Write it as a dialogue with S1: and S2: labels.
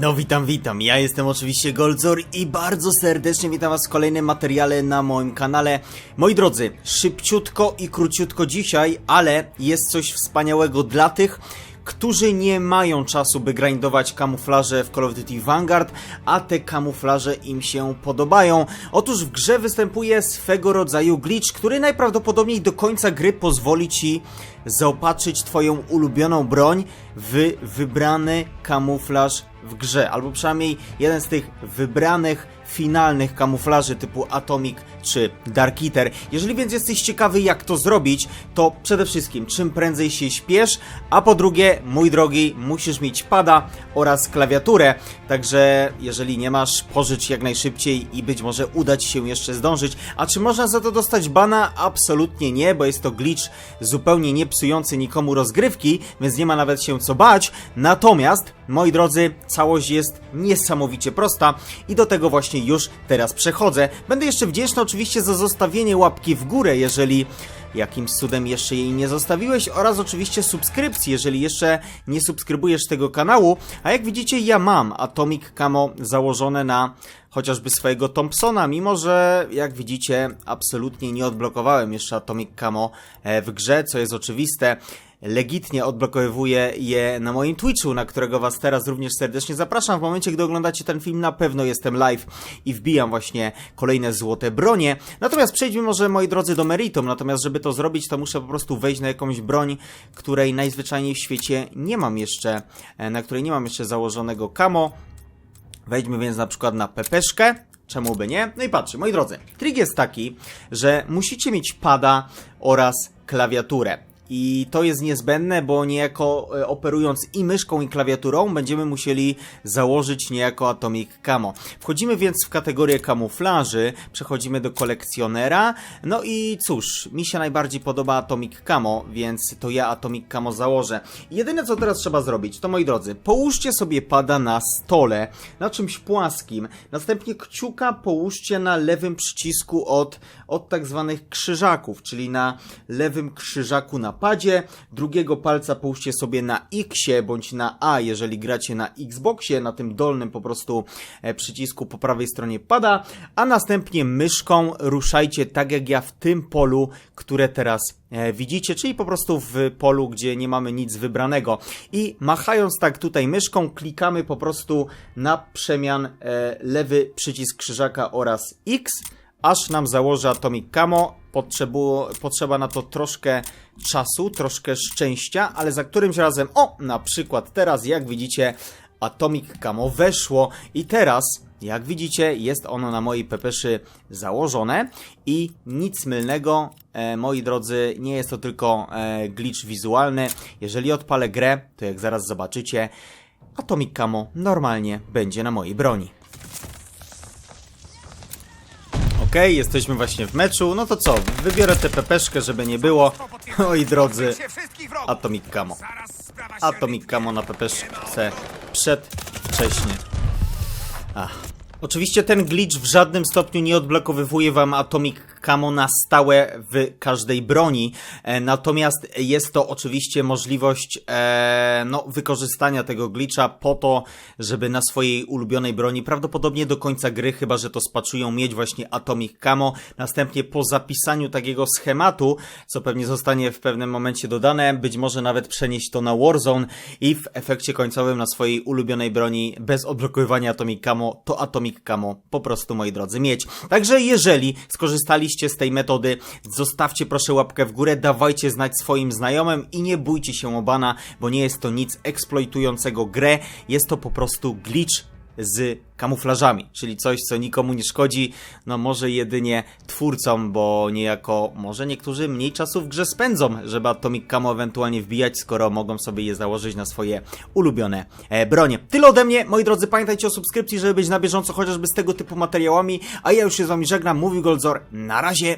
S1: No witam, witam. Ja jestem oczywiście Goldzor i bardzo serdecznie witam was w kolejnym materiale na moim kanale. Moi drodzy, szybciutko i króciutko dzisiaj, ale jest coś wspaniałego dla tych, którzy nie mają czasu, by grindować kamuflaże w Call of Duty Vanguard, a te kamuflaże im się podobają. Otóż w grze występuje swego rodzaju glitch, który najprawdopodobniej do końca gry pozwoli ci zaopatrzyć twoją ulubioną broń w wybrany kamuflaż w grze, albo przynajmniej jeden z tych wybranych finalnych kamuflaży typu Atomic czy Dark Eater. Jeżeli więc jesteś ciekawy jak to zrobić, to przede wszystkim czym prędzej się śpiesz, a po drugie, mój drogi, musisz mieć pada oraz klawiaturę, także jeżeli nie masz, pożycz jak najszybciej i być może uda Ci się jeszcze zdążyć. A czy można za to dostać bana? Absolutnie nie, bo jest to glitch zupełnie nie psujący nikomu rozgrywki, więc nie ma nawet się co bać. Natomiast, moi drodzy, całość jest niesamowicie prosta i do tego właśnie już teraz przechodzę. Będę jeszcze wdzięczny oczywiście za zostawienie łapki w górę, jeżeli jakimś cudem jeszcze jej nie zostawiłeś oraz oczywiście subskrypcji, jeżeli jeszcze nie subskrybujesz tego kanału. A jak widzicie, ja mam Atomic Camo założone na chociażby swojego Thompsona, mimo że jak widzicie, absolutnie nie odblokowałem jeszcze Atomic Camo e, w grze, co jest oczywiste legitnie odblokowuję je na moim Twitchu, na którego Was teraz również serdecznie zapraszam. W momencie, gdy oglądacie ten film, na pewno jestem live i wbijam właśnie kolejne złote bronie. Natomiast przejdźmy może, moi drodzy, do meritum. Natomiast, żeby to zrobić, to muszę po prostu wejść na jakąś broń, której najzwyczajniej w świecie nie mam jeszcze, e, na której nie mam jeszcze założonego camo. Wejdźmy więc na przykład na pepeszkę. Czemu by nie? No i patrzcie, moi drodzy, trik jest taki, że musicie mieć pada oraz klawiaturę. I to jest niezbędne, bo niejako e, operując i myszką i klawiaturą będziemy musieli założyć niejako Atomic Camo. Wchodzimy więc w kategorię kamuflaży, przechodzimy do kolekcjonera, no i cóż, mi się najbardziej podoba Atomic Camo, więc to ja Atomic Camo założę. Jedyne co teraz trzeba zrobić, to moi drodzy, połóżcie sobie pada na stole, na czymś płaskim, następnie kciuka połóżcie na lewym przycisku od, od tak zwanych krzyżaków, czyli na lewym krzyżaku na padzie, drugiego palca połóżcie sobie na X bądź na A, jeżeli gracie na Xboxie, na tym dolnym po prostu e, przycisku po prawej stronie pada, a następnie myszką ruszajcie tak jak ja w tym polu, które teraz e, widzicie, czyli po prostu w polu, gdzie nie mamy nic wybranego. I machając tak tutaj myszką, klikamy po prostu na przemian e, lewy przycisk krzyżaka oraz X, aż nam założy Atomic Camo. Potrzebu, potrzeba na to troszkę czasu, troszkę szczęścia, ale za którymś razem, o, na przykład teraz, jak widzicie, Atomic Camo weszło i teraz, jak widzicie, jest ono na mojej pepeszy założone i nic mylnego, e, moi drodzy, nie jest to tylko e, glitch wizualny. Jeżeli odpalę grę, to jak zaraz zobaczycie, Atomic Camo normalnie będzie na mojej broni. Okej, jesteśmy właśnie w meczu. No to co? Wybiorę tę pepeszkę, żeby nie było. Oj drodzy, Atomic Camo. Atomic Camo na pepeszce przedwcześnie. Ach. Oczywiście ten glitch w żadnym stopniu nie odblokowywuje wam Atomic Camo na stałe w każdej broni, e, natomiast jest to oczywiście możliwość e, no, wykorzystania tego glitcha po to, żeby na swojej ulubionej broni prawdopodobnie do końca gry, chyba że to spaczują, mieć właśnie Atomic Camo, następnie po zapisaniu takiego schematu, co pewnie zostanie w pewnym momencie dodane, być może nawet przenieść to na Warzone i w efekcie końcowym na swojej ulubionej broni bez odblokowywania Atomic Camo, to Atomic Camo po prostu, moi drodzy, mieć. Także jeżeli skorzystaliście z tej metody, zostawcie proszę łapkę w górę, dawajcie znać swoim znajomym i nie bójcie się o bana, bo nie jest to nic eksploitującego grę, jest to po prostu glitch z kamuflażami, czyli coś, co nikomu nie szkodzi, no może jedynie twórcom, bo niejako może niektórzy mniej czasu w grze spędzą, żeby Atomic Camo ewentualnie wbijać, skoro mogą sobie je założyć na swoje ulubione e, bronie. Tyle ode mnie, moi drodzy, pamiętajcie o subskrypcji, żeby być na bieżąco chociażby z tego typu materiałami, a ja już się z wami żegnam, mówił Goldzor, na razie!